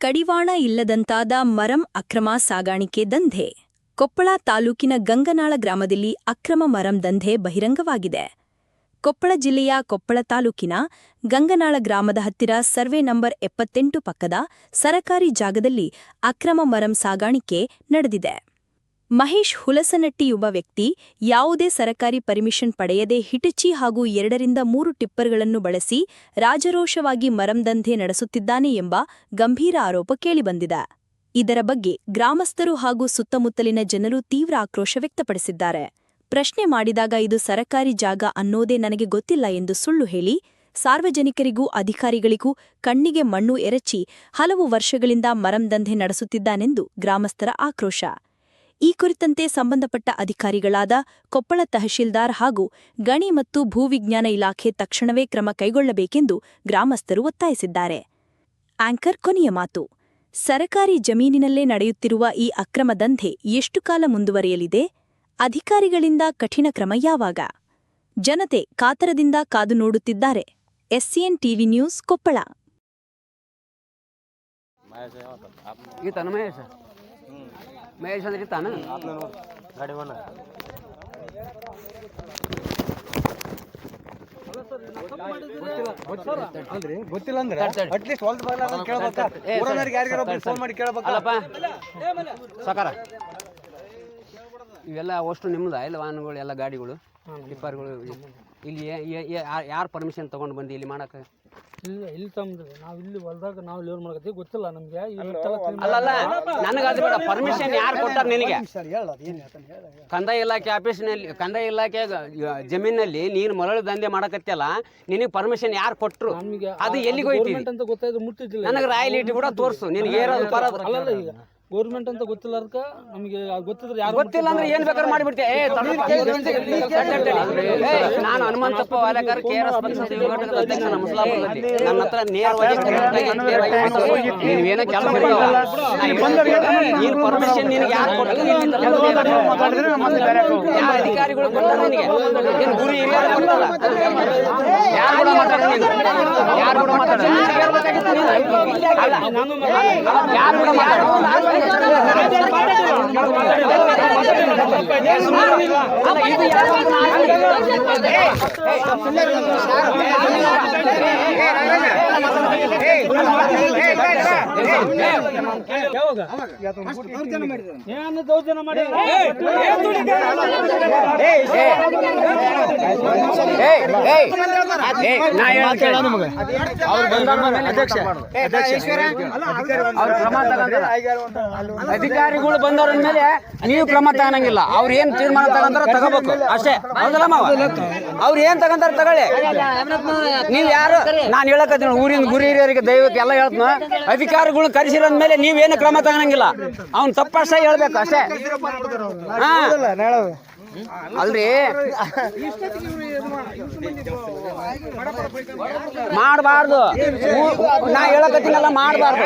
ಕಡಿವಾಣ ಇಲ್ಲದಂತಾದ ಮರಂ ಅಕ್ರಮ ಸಾಗಾಣಿಕೆ ದಂಧೆ. ಕೊಪ್ಪಳ ತಾಲೂಕಿನ ಗಂಗನಾಳ ಗ್ರಾಮದಲ್ಲಿ ಅಕ್ರಮ ಮರಂ ದಂಧೆ ಬಹಿರಂಗವಾಗಿದೆ. ಕೊಪ್ಪಳ ಜಿಲ್ಲೆಯ ಕೊಪ್ಪಳ ತಾಲೂಕಿನ ಗಂಗನಾಳ ಗ್ರಾಮದ ಹತ್ತಿರ ಸರ್ವೆ ನಂಬರ್ ಎಪ್ಪತ್ತೆಂಟು ಪಕ್ಕದ ಸರಕಾರಿ ಜಾಗದಲ್ಲಿ ಅಕ್ರಮ ಮರಂ ಸಾಗಾಣಿಕೆ ನಡೆದಿದೆ. ಮಹೇಶ್ ಹುಲಸನಟ್ಟಿ ಯುವ ವ್ಯಕ್ತಿ ಯಾವುದೇ ಸರಕಾರಿ ಪರ್ಮಿಷನ್ ಪಡೆಯದೆ ಹಿಟಚಿ ಹಾಗೂ ಎರಡರಿಂದ ಮೂರು ಟಿಪ್ಪರ್ಗಳನ್ನು ಬಳಸಿ ರಾಜರೋಷವಾಗಿ ಮರಂದಂಧೆ ನಡೆಸುತ್ತಿದ್ದಾನೆ ಎಂಬ ಗಂಭೀರ ಆರೋಪ ಕೇಳಿಬಂದಿದೆ. ಇದರ ಬಗ್ಗೆ ಗ್ರಾಮಸ್ಥರು ಹಾಗೂ ಸುತ್ತಮುತ್ತಲಿನ ಜನರು ತೀವ್ರ ಆಕ್ರೋಶ ವ್ಯಕ್ತಪಡಿಸಿದ್ದಾರೆ. ಪ್ರಶ್ನೆ ಮಾಡಿದಾಗ ಇದು ಸರಕಾರಿ ಜಾಗ ಅನ್ನೋದೇ ನನಗೆ ಗೊತ್ತಿಲ್ಲ ಎಂದು ಸುಳ್ಳು ಹೇಳಿ ಸಾರ್ವಜನಿಕರಿಗೂ ಅಧಿಕಾರಿಗಳಿಗೂ ಕಣ್ಣಿಗೆ ಮಣ್ಣು ಎರಚಿ ಹಲವು ವರ್ಷಗಳಿಂದ ಮರಂದಂಧೆ ನಡೆಸುತ್ತಿದ್ದಾನೆಂದು ಗ್ರಾಮಸ್ಥರ ಆಕ್ರೋಶ. ಈ ಕುರಿತಂತೆ ಸಂಬಂಧಪಟ್ಟ ಅಧಿಕಾರಿಗಳಾದ ಕೊಪ್ಪಳ ತಹಶೀಲ್ದಾರ್ ಹಾಗೂ ಗಣಿ ಮತ್ತು ಭೂವಿಜ್ಞಾನ ಇಲಾಖೆ ತಕ್ಷಣವೇ ಕ್ರಮ ಕೈಗೊಳ್ಳಬೇಕೆಂದು ಗ್ರಾಮಸ್ಥರು ಒತ್ತಾಯಿಸಿದ್ದಾರೆ. ಆಂಕರ್ ಕೊನೆಯ ಮಾತು. ಸರಕಾರಿ ಜಮೀನಿನಲ್ಲೇ ನಡೆಯುತ್ತಿರುವ ಈ ಅಕ್ರಮ ದಂಧೆ ಎಷ್ಟು ಕಾಲ ಮುಂದುವರಿಯಲಿದೆ? ಅಧಿಕಾರಿಗಳಿಂದ ಕಠಿಣ ಕ್ರಮ ಯಾವಾಗ? ಜನತೆ ಕಾತರದಿಂದ ಕಾದು ನೋಡುತ್ತಿದ್ದಾರೆ. SCN TV news Koppal. Mahesh Mahesh ಅಂದ್ರೆ ಈತಾನ ಗಾಡಿ ಒಣ. ಅಲ್ರಿ ಗೊತ್ತಿಲ್ಲ ಅಂದ್ರೆ ಅಟ್ಲೀಸ್ಟ್ ಹೊಲ್ದ ಬರಲ್ಲ ಕೇಳ್ಬೇಕ. ಊರನವ್ರಿಗೆ ಯಾರಿಗಾರ ಫೋನ್ ಮಾಡಿ ಕೇಳ್ಬೇಕ? ಸಕಾರ. ಇವೆಲ್ಲ ಅಷ್ಟು ನಿಮ್ದು ಇಲ್ಲ ವಾಹನಗಳು ಎಲ್ಲ ಗಾಡಿಗಳು? ಟಿಪ್ಪರ್ಗಳು ಇಲ್ಲಿ ಯಾರು ಪರ್ಮಿಷನ್ ತಗೊಂಡು ಬಂದು ಇಲ್ಲಿ ಮಾಡಕ್ಕೆ ಇಲ್ಲ ಇಲ್ಲಿ ತಮ್ಮದು ನಾವು ಇಲ್ಲಿ ಹೊಲ್ದಾಗ ನಾವು ಲೇವರ್ ಮಾಡಕತ್ತೀವಿ ಗೊತ್ತಿಲ್ಲ ನಮ್ಗೆ. ಅಲ್ಲಲ್ಲ ನನಗೆ ಅದು ಬೇಡ. ಪರ್ಮಿಷನ್ ಯಾರು ಕೊಟ್ಟಾರೆ ನಿನಗೆ? ಕಂದಾಯ ಇಲಾಖೆ ಆಫೀಸ್ನಲ್ಲಿ ಕಂದಾಯ ಇಲಾಖೆ ಜಮೀನಲ್ಲಿ ನೀನು ಮರಳು ದಂಧೆ ಮಾಡಕತ್ತಿಯಲ್ಲ ನಿನಗೆ ಪರ್ಮಿಷನ್ ಯಾರು ಕೊಟ್ಟರು ಅದು ಎಲ್ಲಿಗೆ ಹೋಯ್ತಿ ಗೌರ್ಮೆಂಟ್ ಅಂತ ಗೊತ್ತಾಯ್ತು ಮುಟ್ಟಿದ್ದಿಲ್ಲ ನನಗೆ ರಾಯಲಿಟಿ ಕೂಡ ತೋರಿಸು. ನಿನಗೆ ಏರೋದು ಬರೋದು ಅಲ್ಲಲ್ಲ ಈಗ. ಗೌರ್ಮೆಂಟ್ ಅಂತ ಗೊತ್ತಿಲ್ಲ ಅದಕ್ಕೆ ನಮಗೆ ಗೊತ್ತಿದ್ರೆ ಯಾರು ಗೊತ್ತಿಲ್ಲ ಅಂದ್ರೆ ಏನ್ ಬೇಕಾದ್ರೆ ಮಾಡಿಬಿಡ್ತೆ ಏ ನಾನು ಹನುಮಂತಪ್ಪ ವಾಲೇಕರ್ ಕೆ ಆರ್ ಅಧ್ಯಕ್ಷ ನಮ್ಮ ಮುಸ್ಲಾಪುರದಲ್ಲಿ. ನನ್ನ ಹತ್ರ ನೇರವಾಗಿ. ನೀವೇನೋ ಕೆಲಸ. ನೀನು ಪರ್ಮಿಷನ್ ನಿನಗೆ ಯಾರು ಕೊಟ್ಟರು? ಇಲ್ಲಿ ಯಾವ ಅಧಿಕಾರಿಗಳು ನಿನಗೆ? ಏನು ಗುರು ಕೊಟ್ಟಲ್ಲ ಯಾರು ಕೂಡ ಯಾರು ಕೂಡ ಹೇಳ್ಬೇಕಾಗಿತ್ತು ನೀನು. ಅಲ್ಲ. ಯಾರು ಕೂಡ ಮಾತಾಡು ಅಲ್ಲ, ಇದು ಯಾರು ಏನು ಅಧಿಕಾರಿಗಳು ಬಂದವ್ರ ಮೇಲೆ ನೀವು ಕ್ರಮ ತಗೊಳಂಗಿಲ್ಲ ಅವ್ರು ಏನ್ ತೀರ್ಮಾನ ತಗೊಂತಾರ ತಗೋಬೇಕು. ಅಷ್ಟೇ. ಹೌದಲ್ಲ ಅವ್ರು ಏನ್ ತಗೊಂತಾರ ತಗೊಳ್ಳಿ. ನೀವ್ ಯಾರು? ನಾನು ಹೇಳಕತ್ತೀನಿ ಊರಿನ ಗುರಿ ಹಿರಿಯರಿಗೆ ದೈವಕ್ಕೆ ಎಲ್ಲ ಹೇಳ್ತಾನ. ಅಧಿಕಾರಿಗಳು ಕರೆಸಿರೋ ಮೇಲೆ ನೀವೇನು ಕ್ರಮ ತಗೊಳಂಗಿಲ್ಲ ಅವ್ನು ತಪ್ಪಷ್ಟೇ ಹೇಳ್ಬೇಕು ಅಷ್ಟೇ. ಹಾ. ಅಲ್ರಿ. ಮಾಡಬಾರ್ದು. ನಾ ಹೇಳಕತ್ತೀನಲ್ಲ ಮಾಡಬಾರ್ದು.